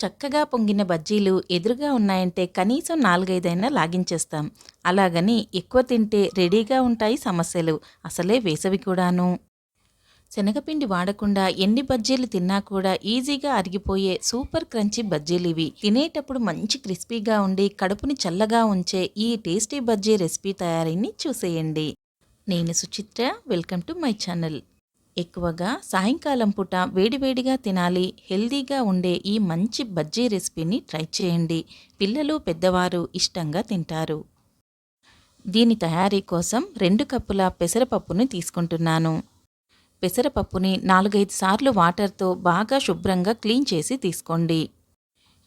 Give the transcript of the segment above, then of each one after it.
చక్కగా పొంగిన బజ్జీలు ఎదురుగా ఉన్నాయంటే కనీసం నాలుగైదైనా లాగించేస్తాం. అలాగని ఎక్కువ తింటే రెడీగా ఉంటాయి సమస్యలు. అసలే వేసవి కూడాను. శనగపిండి వాడకుండా ఎన్ని బజ్జీలు తిన్నా కూడా ఈజీగా అరిగిపోయే సూపర్ క్రంచీ బజ్జీలు ఇవి. తినేటప్పుడు మంచి క్రిస్పీగా ఉండి కడుపుని చల్లగా ఉంచే ఈ టేస్టీ బజ్జీ రెసిపీ తయారీని చూసేయండి. నేను Suchitra welcome to my channel. ఎక్కువగా సాయంకాలం పూట వేడివేడిగా తినాలి హెల్దీగా ఉండే ఈ మంచి బజ్జీ రెసిపీని ట్రై చేయండి. పిల్లలు పెద్దవారు ఇష్టంగా తింటారు. దీని తయారీ కోసం రెండు కప్పుల పెసరపప్పుని తీసుకుంటున్నాను. పెసరపప్పుని నాలుగైదు సార్లు వాటర్తో బాగా శుభ్రంగా క్లీన్ చేసి తీసుకోండి.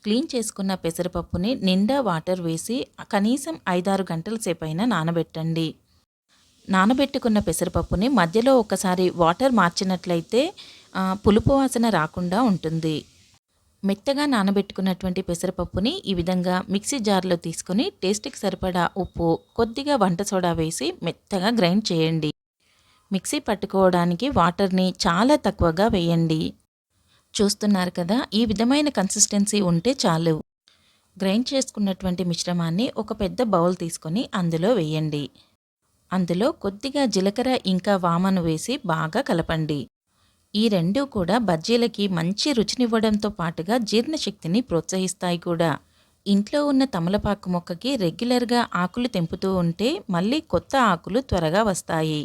క్లీన్ చేసుకున్న పెసరపప్పుని నిండా వాటర్ వేసి కనీసం ఐదారు గంటల సేపైనా నానబెట్టండి. నానబెట్టుకున్న పెసరపప్పుని మధ్యలో ఒకసారి వాటర్ మార్చినట్లయితే పులుపు వాసన రాకుండా ఉంటుంది. మెత్తగా నానబెట్టుకున్నటువంటి పెసరపప్పుని ఈ విధంగా మిక్సీ జార్లో తీసుకొని టేస్ట్కి సరిపడా ఉప్పు కొద్దిగా వంట సోడా వేసి మెత్తగా గ్రైండ్ చేయండి. మిక్సీ పట్టుకోవడానికి వాటర్ని చాలా తక్కువగా వేయండి. చూస్తున్నారు కదా ఈ విధమైన కన్సిస్టెన్సీ ఉంటే చాలు. గ్రైండ్ చేసుకున్నటువంటి మిశ్రమాన్ని ఒక పెద్ద బౌల్ తీసుకొని అందులో వేయండి. అందులో కొద్దిగా జీలకర్ర ఇంకా వామను వేసి బాగా కలపండి. ఈ రెండూ కూడా బజ్జీలకి మంచి రుచినివ్వడంతో పాటుగా జీర్ణశక్తిని ప్రోత్సహిస్తాయి కూడా. ఇంట్లో ఉన్న తమలపాకు మొక్కకి రెగ్యులర్గా ఆకులు తెంపుతూ ఉంటే మళ్ళీ కొత్త ఆకులు త్వరగా వస్తాయి.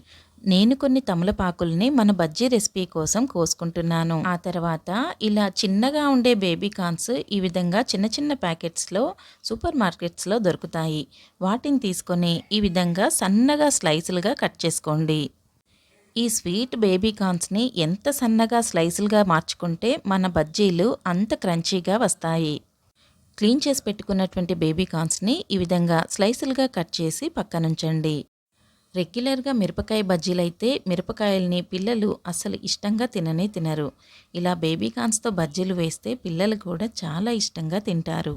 నేను కొన్ని తమలపాకుల్ని మన బజ్జీ రెసిపీ కోసం కోసుకుంటున్నాను. ఆ తర్వాత ఇలా చిన్నగా ఉండే బేబీ కార్న్స్ ఈ విధంగా చిన్న చిన్న ప్యాకెట్స్లో సూపర్ మార్కెట్స్లో దొరుకుతాయి. వాటిని తీసుకొని ఈ విధంగా సన్నగా స్లైసులుగా కట్ చేసుకోండి. ఈ స్వీట్ బేబీ కార్న్స్ని ఎంత సన్నగా స్లైసులుగా మార్చుకుంటే మన బజ్జీలు అంత క్రంచీగా వస్తాయి. క్లీన్ చేసి పెట్టుకున్నటువంటి బేబీ కార్న్స్ని ఈ విధంగా స్లైసులుగా కట్ చేసి పక్కనుంచండి. రెగ్యులర్గా మిరపకాయ బజ్జీలైతే మిరపకాయల్ని పిల్లలు అసలు ఇష్టంగా తిననే తినరు. ఇలా బేబీ కాన్స్తో బజ్జీలు వేస్తే పిల్లలు కూడా చాలా ఇష్టంగా తింటారు.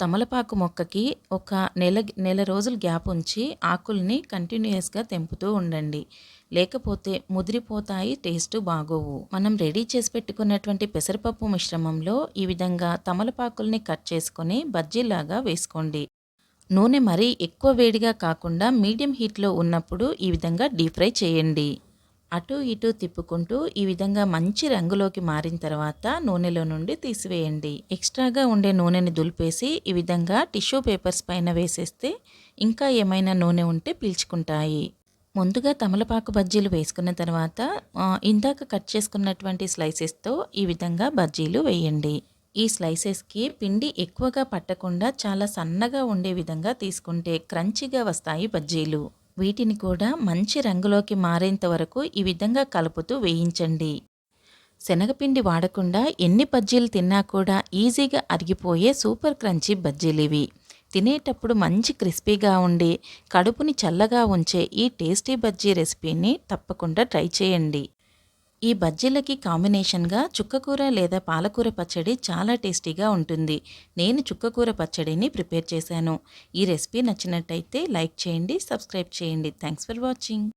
తమలపాకు మొక్కకి ఒక నెల నెల రోజులు గ్యాప్ ఉంచి ఆకుల్ని కంటిన్యూస్గా తెంపుతూ ఉండండి. లేకపోతే ముదిరిపోతాయి టేస్ట్ బాగోవు. మనం రెడీ చేసి పెట్టుకున్నటువంటి పెసరపప్పు మిశ్రమంలో ఈ విధంగా తమలపాకుల్ని కట్ చేసుకొని బజ్జీలాగా వేసుకోండి. నూనె మరీ ఎక్కువ వేడిగా కాకుండా మీడియం హీట్లో ఉన్నప్పుడు ఈ విధంగా డీప్ ఫ్రై చేయండి. అటు ఇటు తిప్పుకుంటూ ఈ విధంగా మంచి రంగులోకి మారిన తర్వాత నూనెలో నుండి తీసివేయండి. ఎక్స్ట్రాగా ఉండే నూనెని దులిపేసి ఈ విధంగా టిష్యూ పేపర్స్ పైన వేసేస్తే ఇంకా ఏమైనా నూనె ఉంటే పీల్చుకుంటాయి. ముందుగా తమలపాకు బజ్జీలు వేసుకున్న తర్వాత ఇందాక కట్ చేసుకున్నటువంటి స్లైసెస్తో ఈ విధంగా బజ్జీలు వేయండి. ఈ స్లైసెస్కి పిండి ఎక్కువగా పట్టకుండా చాలా సన్నగా ఉండే విధంగా తీసుకుంటే క్రంచిగా వస్తాయి బజ్జీలు. వీటిని కూడా మంచి రంగులోకి మారేంత వరకు ఈ విధంగా కలుపుతూ వేయించండి. శనగపిండి వాడకుండా ఎన్ని బజ్జీలు తిన్నా కూడా ఈజీగా అరిగిపోయే సూపర్ క్రంచీ బజ్జీలు ఇవి. తినేటప్పుడు మంచి క్రిస్పీగా ఉండి కడుపుని చల్లగా ఉంచే ఈ టేస్టీ బజ్జీ రెసిపీని తప్పకుండా ట్రై చేయండి. ఈ బజ్జీలకి కాంబినేషన్గా చుక్కకూర లేదా పాలకూర పచ్చడి చాలా టేస్టీగా ఉంటుంది. నేను చుక్కకూర పచ్చడిని ప్రిపేర్ చేశాను. ఈ రెసిపీ నచ్చినట్టయితే లైక్ చేయండి సబ్స్క్రైబ్ చేయండి. Thanks for watching.